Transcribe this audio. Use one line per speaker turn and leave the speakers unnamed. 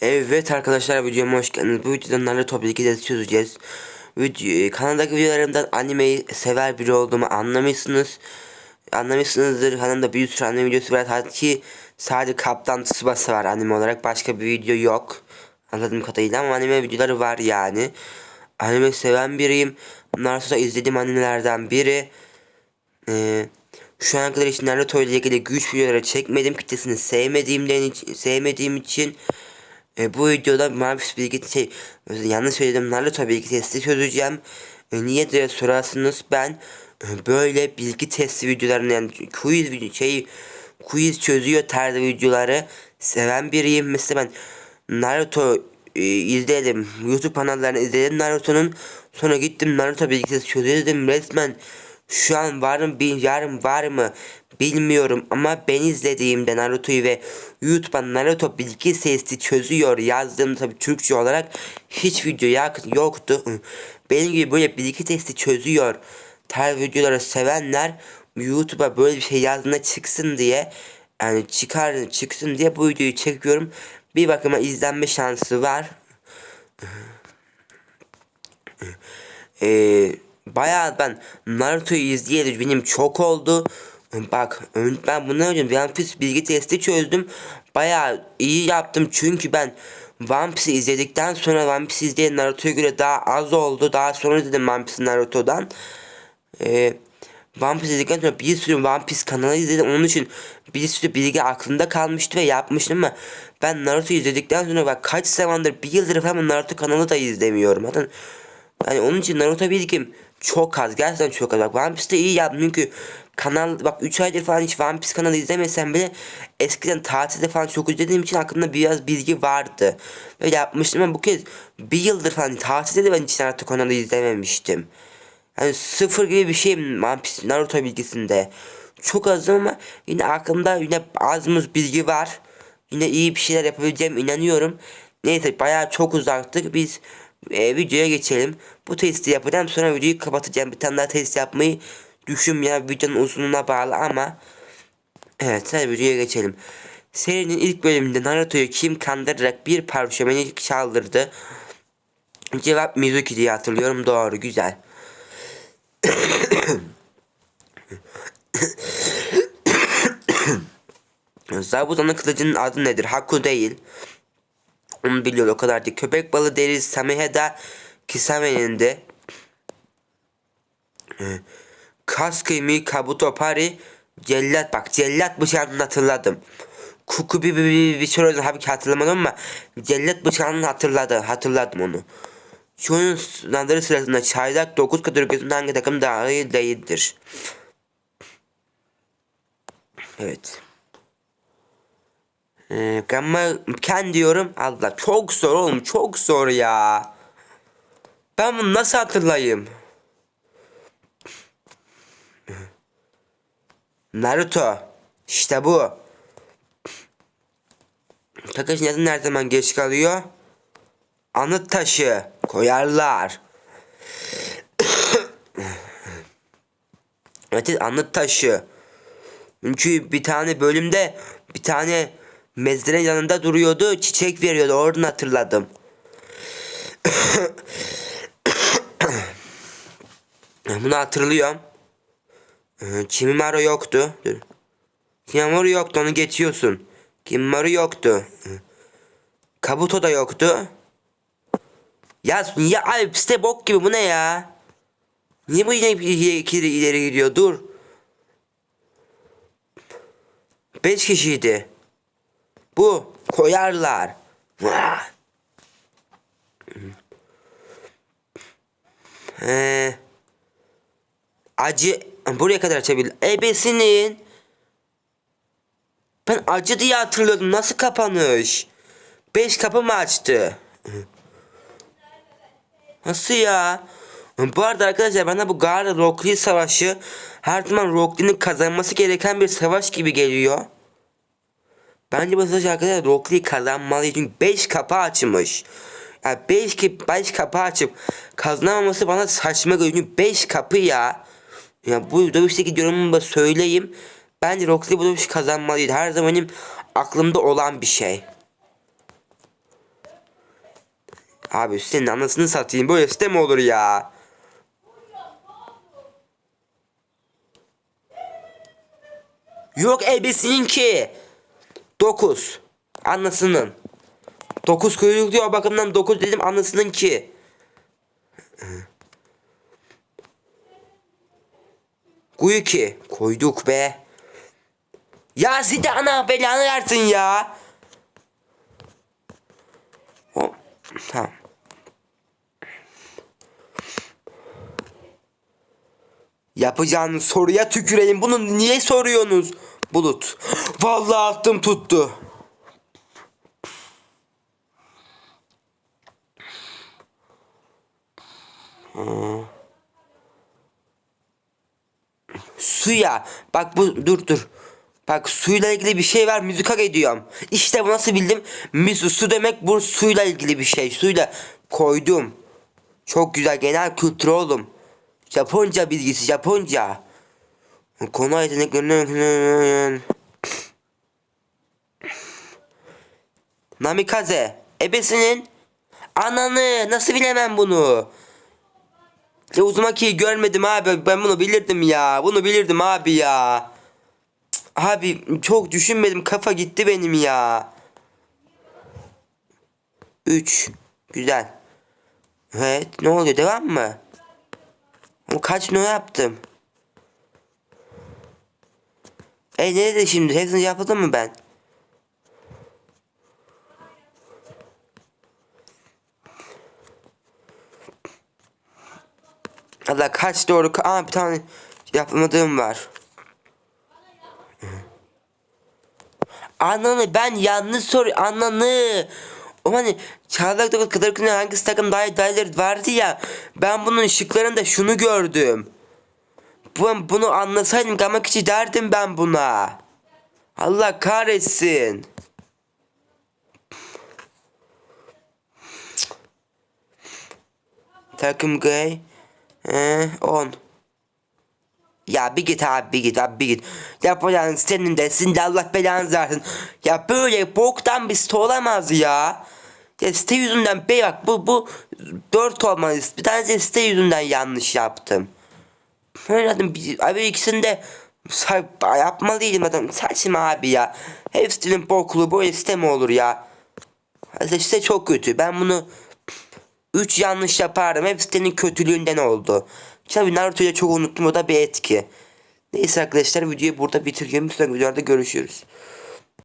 Evet arkadaşlar videoma hoş geldiniz. Bu videoda Naruto bilgi de çözeceğiz. Video, kanaldaki videolarımdan animeyi sever biri olduğumu anlamışsınız. Anlamışsınızdır. Kanalımda bir sürü anime videosu var. Hatta sadece Kaptan Tsubasa var anime olarak. Başka bir video yok. Anladığım kadarıyla ama anime videoları var yani. Anime seven biriyim. Naruto'da izlediğim animelerden biri. Ee, şu ana kadar hiç Naruto ile ilgili güç videoları çekmedim. Kitlesini sevmediğimden sevmediğim için e, bu videoda Marvis bilgi şey yanlış söyledim Naruto bilgi testi çözeceğim. E, niye diye sorarsınız ben e, böyle bilgi testi videolarını yani quiz şey quiz çözüyor tarzı videoları seven biriyim. Mesela ben Naruto e, izledim. YouTube kanallarını izledim Naruto'nun. Sonra gittim Naruto bilgi testi çözüyordum resmen. Şu an var mı bir yarın var mı bilmiyorum ama ben izlediğimde Naruto'yu ve YouTube'a Naruto bilgi sesi çözüyor yazdığım tabi Türkçe olarak hiç video yoktu. Benim gibi böyle bilgi testi çözüyor tarz videoları sevenler YouTube'a böyle bir şey yazdığında çıksın diye yani çıkar çıksın diye bu videoyu çekiyorum. Bir bakıma izlenme şansı var. Ee, bayağı ben Naruto'yu izleyeli benim çok oldu. Bak ben bunu önce One Piece bilgi testi çözdüm. Bayağı iyi yaptım çünkü ben One Piece'i izledikten sonra One Piece izleyen Naruto'ya göre daha az oldu. Daha sonra dedim One Piece Naruto'dan. Ee, One Piece izledikten sonra bir sürü One Piece kanalı izledim. Onun için bir sürü bilgi aklımda kalmıştı ve yapmıştım ama ben Naruto izledikten sonra bak kaç zamandır bir yıldır falan Naruto kanalı da izlemiyorum. Zaten yani onun için Naruto bilgim çok az. Gerçekten çok az. Bak One Piece'te iyi yaptım çünkü kanal bak 3 aydır falan hiç One Piece kanalı izlemesem bile eskiden tatilde falan çok izlediğim için aklımda biraz bilgi vardı. Ve yapmıştım ama bu kez bir yıldır falan tatilde de ben hiç Naruto kanalı izlememiştim. Yani sıfır gibi bir şey One Piece Naruto bilgisinde. Çok az ama yine aklımda yine azımız bilgi var. Yine iyi bir şeyler yapabileceğim inanıyorum. Neyse bayağı çok uzaktık. Biz e, videoya geçelim. Bu testi yapacağım sonra videoyu kapatacağım. Bir tane daha test yapmayı düşünmüyorum. Videonun uzunluğuna bağlı ama Evet hadi videoya geçelim. Serinin ilk bölümünde Naruto'yu kim kandırarak bir parşömeni çaldırdı? Cevap Mizuki diye hatırlıyorum. Doğru güzel. Zabuza'nın kılıcının adı nedir? Haku değil. Onu biliyor o kadar değil. Köpek balığı deri Sameheda Kisame'nin de e, Kas kıyımı Kabuto Pari Cellat bak cellat bıçağını hatırladım. Kuku bir bir bir bir şey tabii ki hatırlamadım ama cellat bıçağını hatırladı hatırladım onu. Şu oyun sınavları sırasında çaylak 9 kategorisinde hangi takım daha iyi değildir? Evet. Ee, Ken diyorum. Allah çok zor oğlum çok zor ya. Ben bunu nasıl hatırlayayım? Naruto. İşte bu. Takashin neden her zaman geç kalıyor? Anıt taşı koyarlar. evet anıt taşı. Çünkü bir tane bölümde bir tane mezrenin yanında duruyordu çiçek veriyordu oradan hatırladım. Bunu hatırlıyorum. Ee, Kimimaro yoktu. Dur. Kimimaro yoktu onu geçiyorsun. Kimimaro yoktu. Ee, Kabuto da yoktu. Ya niye abi piste bok gibi bu ne ya? Niye bu yine ileri, gidiyor dur. Beş kişiydi. Bu koyarlar. Ee, acı buraya kadar açabilir. Ebesinin. Ben acı diye hatırlıyordum. Nasıl kapanış? Beş kapı mı açtı? Nasıl ya? Bu arada arkadaşlar bana bu Gara Rock Lee savaşı her zaman Rock Lee'nin kazanması gereken bir savaş gibi geliyor. Bence savaş arkadaşlar Rock Lee kazanmalı çünkü 5 kapı açmış. Yani 5 ki 5 kapı açıp kazanamaması bana saçma geliyor. 5 kapı ya. Ya bu dövüşteki yorumumu da söyleyeyim. Bence Lee bu dövüşü kazanmalıydı. Her zaman benim aklımda olan bir şey. Abi senin anasını satayım. Böyle site mi olur ya? Yok ebesininki. 9. Anasının. 9 kuyruk diyor o bakımdan 9 dedim anasının ki. Kuyu ki. Koyduk be. Ya site ana belanı versin ya. Hop. Tamam. Yapacağınız soruya tüküreyim. Bunu niye soruyorsunuz? Bulut. Vallahi attım tuttu. Hmm. Suya. Bak bu dur dur. Bak suyla ilgili bir şey var müzika ediyorum. İşte bu nasıl bildim? Misu su demek bu suyla ilgili bir şey. Suyla koydum. Çok güzel genel kültür oğlum. Japonca bilgisi Japonca. Konu yeteneklerine... Namikaze. Ebesinin ananı nasıl bilemem bunu? Ya Uzumaki'yi görmedim abi. Ben bunu bilirdim ya. Bunu bilirdim abi ya. Cık, Abi çok düşünmedim. Kafa gitti benim ya. 3. Güzel. Evet. Ne oluyor? Devam mı? Kaç no yaptım? E nerede şimdi? Hepsini yaptım mı ben? Allah kaç doğru? Aa bir tane yapmadığım var. Ananı ben yanlış sor ananı. O hani Çağlak Dokuz kadar kızın hangisi takım daha dayıları vardı ya. Ben bunun şıklarında şunu gördüm. Bu, bunu anlasaydım gamak içi derdim ben buna. Allah kahretsin. Takım gay. Ee, 10. Ya bir git abi bir git abi bir git. Yapacağın senin de sizin de Allah belanızı versin. Ya böyle boktan bir site olamaz ya. Ya site yüzünden be bak bu bu 4 olmalı. Bir tanesi site yüzünden yanlış yaptım. Bir- abi ikisinde sa- yapmalıydım adam. Saçma abi ya. Hepsinin boklu böyle site mi olur ya? Site çok kötü. Ben bunu 3 yanlış yapardım. Hep sitenin kötülüğünden oldu. Tabii Naruto'yu çok unuttum. O da bir etki. Neyse arkadaşlar videoyu burada bitiriyorum. Bir sonraki videolarda görüşürüz.